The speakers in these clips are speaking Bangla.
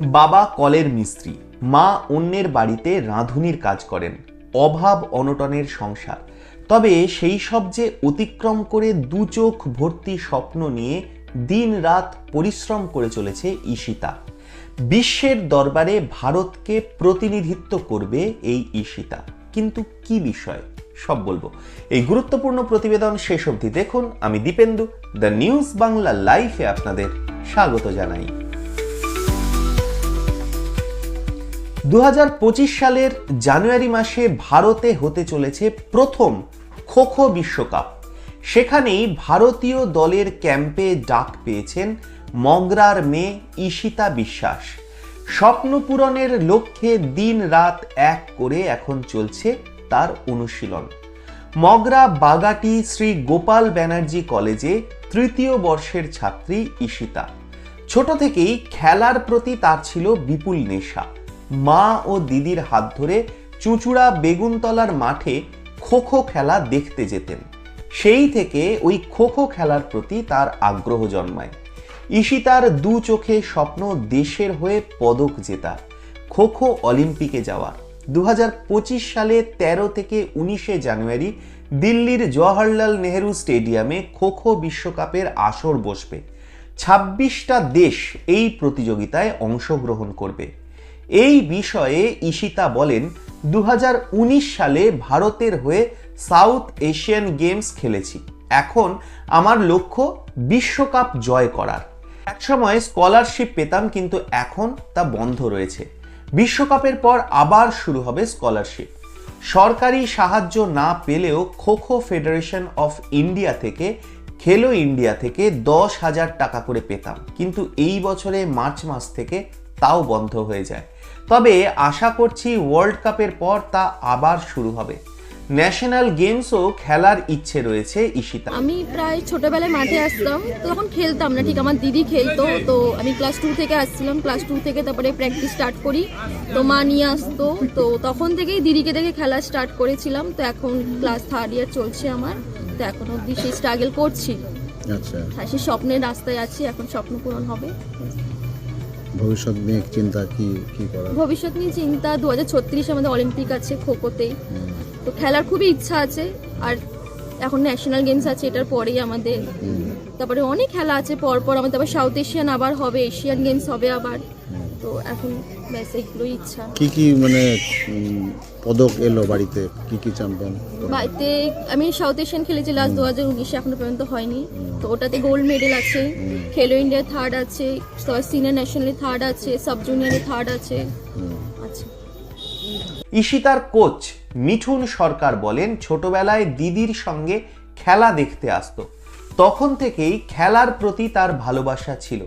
বাবা কলের মিস্ত্রি, মা অন্যের বাড়িতে রাঁধুনির কাজ করেন, অভাব অনটনের সংসার। তবে সেই সব যে অতিক্রম করে দু চোখ ভর্তি স্বপ্ন নিয়ে দিন রাত পরিশ্রম করে চলেছে ঈশিতা। বিশ্বের দরবারে ভারতকে প্রতিনিধিত্ব করবে এই ঈশিতা। কিন্তু কি বিষয়, সব বলব। এই গুরুত্বপূর্ণ প্রতিবেদন শেষ অবধি দেখুন। আমি দীপেন্দু, দ্য নিউজ বাংলা লাইফে আপনাদের স্বাগত জানাই। দু হাজার পঁচিশ সালের জানুয়ারি মাসে ভারতে হতে চলেছে প্রথম খোখো বিশ্বকাপ। সেখানেই ভারতীয় দলের ক্যাম্পে ডাক পেয়েছেন মগরার মেয়ে ঈশিতা বিশ্বাস। স্বপ্ন পূরণের লক্ষ্যে দিন রাত এক করে এখন চলছে তার অনুশীলন। মগরা বাগাটি শ্রী গোপাল ব্যানার্জি কলেজে তৃতীয় বর্ষের ছাত্রী ঈশিতা। ছোট থেকেই খেলার প্রতি তার ছিল বিপুল নেশা। মা ও দিদির হাত ধরে চুঁচুড়া বেগুনতলার মাঠে খোখো খেলা দেখতে যেতেন। সেই থেকে ওই খোখো খেলার প্রতি তার আগ্রহ জন্মায়। ঈশিতার দু চোখে স্বপ্ন দেশের হয়ে পদক জেতা, খোখো অলিম্পিকে যাওয়া। দু হাজার পঁচিশ সালে ১৩ থেকে উনিশে জানুয়ারি দিল্লির জওয়াহরলাল নেহেরু স্টেডিয়ামে খোখো বিশ্বকাপের আসর বসবে। ছাব্বিশটা দেশ এই প্রতিযোগিতায় অংশগ্রহণ করবে। এই বিষয়ে ঈশিতা বলেন দু হাজার উনিশ সালে ভারতের হয়ে সাউথ এশিয়ান গেমস খেলেছি। এখন আমার লক্ষ্য বিশ্বকাপ জয় করার। একসময় স্কলারশিপ পেতাম, কিন্তু এখন তা বন্ধ রয়েছে। বিশ্বকাপের পর আবার শুরু হবে স্কলারশিপ। সরকারি সাহায্য না পেলেও খোখো ফেডারেশন অফ ইন্ডিয়া থেকে, খেলো ইন্ডিয়া থেকে দশ হাজার টাকা করে পেতাম। কিন্তু এই বছরে মার্চ মাস থেকে তাও বন্ধ হয়ে যায়। তবে আশা করছি ওয়ার্ল্ড কাপের পর তা আবার শুরু হবে। ন্যাশনাল গেমসও খেলার ইচ্ছে রয়েছে ঈশিতা আমি প্রায় ছোটবেলায় মাঠে আসতাম তো তখন খেলতাম না ঠিক আমার দিদি খেলতো তো আমি ক্লাস টু থেকে আসছিলাম ক্লাস টু থেকে তারপরে প্র্যাকটিস স্টার্ট করি তো মা নিয়ে আসতো তো তখন থেকেই দিদিকে দেখে খেলা স্টার্ট করেছিলাম তো এখন ক্লাস থার্ড ইয়ার চলছে আমার তো এখন অবধি সেই স্ট্রাগল করছি। আচ্ছা। সেই স্বপ্নের রাস্তায় আছি এখন স্বপ্ন পূরণ হবে। ভবিষ্যৎ নিয়ে চিন্তা কি কি করা ভবিষ্যৎ নিয়ে চিন্তা দু হাজার ছত্রিশে আমাদের অলিম্পিক আছে খোখোতেই তো খেলার খুবই ইচ্ছা আছে আর এখন ন্যাশনাল গেমস আছে এটার পরেই আমাদের। তারপরে অনেক খেলা আছে পরপর আমাদের আবার সাউথ এশিয়ান আবার হবে এশিয়ান গেমস হবে আবার। তো এখন ব্যাস এইগুলোই ইচ্ছা। কি কি মানে পদক এলো বাড়িতে? কি কি চ্যাম্পিয়ন বাড়িতে আমি সাউথ এশিয়ান খেলেছি লাস্ট দু হাজার উনিশে এখনও পর্যন্ত হয়নি। তো ওটাতে গোল্ড মেডেল আছে খেলো ইন্ডিয়া থার্ড আছে সিনিয়র ন্যাশনালে থার্ড আছে সাব জুনিয়রে থার্ড আছে। আছে ঈশিতার কোচ মিঠুন সরকার বলেন ছোটবেলায় দিদির সঙ্গে খেলা দেখতে আসতো। তখন থেকেই খেলার প্রতি তার ভালোবাসা ছিল।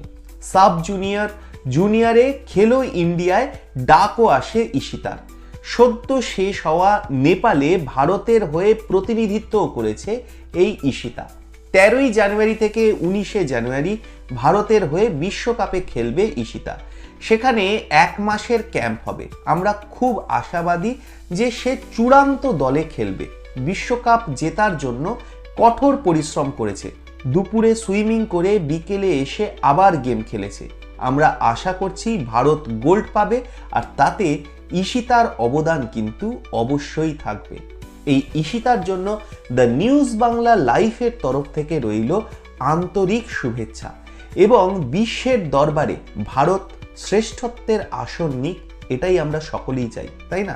সাব জুনিয়র, জুনিয়রে খেলো ইন্ডিয়ায়, ডাকও আসে ঈশিতার। সদ্য শেষ হওয়া নেপালে ভারতের হয়ে প্রতিনিধিত্বও করেছে এই ঈশিতা। তেরোই জানুয়ারি থেকে উনিশে জানুয়ারি ভারতের হয়ে বিশ্বকাপে খেলবে ঈশিতা। সেখানে এক মাসের ক্যাম্প হবে। আমরা খুব আশাবাদী যে সে চূড়ান্ত দলে খেলবে। বিশ্বকাপ জেতার জন্য কঠোর পরিশ্রম করেছে। দুপুরে সুইমিং করে বিকেলে এসে আবার গেম খেলেছে। আমরা আশা করছি ভারত গোল্ড পাবে আর তাতে ঈশিতার অবদান কিন্তু অবশ্যই থাকবে। এই ঈশিতার জন্য দ্য নিউজ বাংলা লাইফের তরফ থেকে রইল আন্তরিক শুভেচ্ছা এবং বিশ্বের দরবারে ভারত শ্রেষ্ঠত্বের আসন নিক, এটাই আমরা সকলেই চাই, তাই না?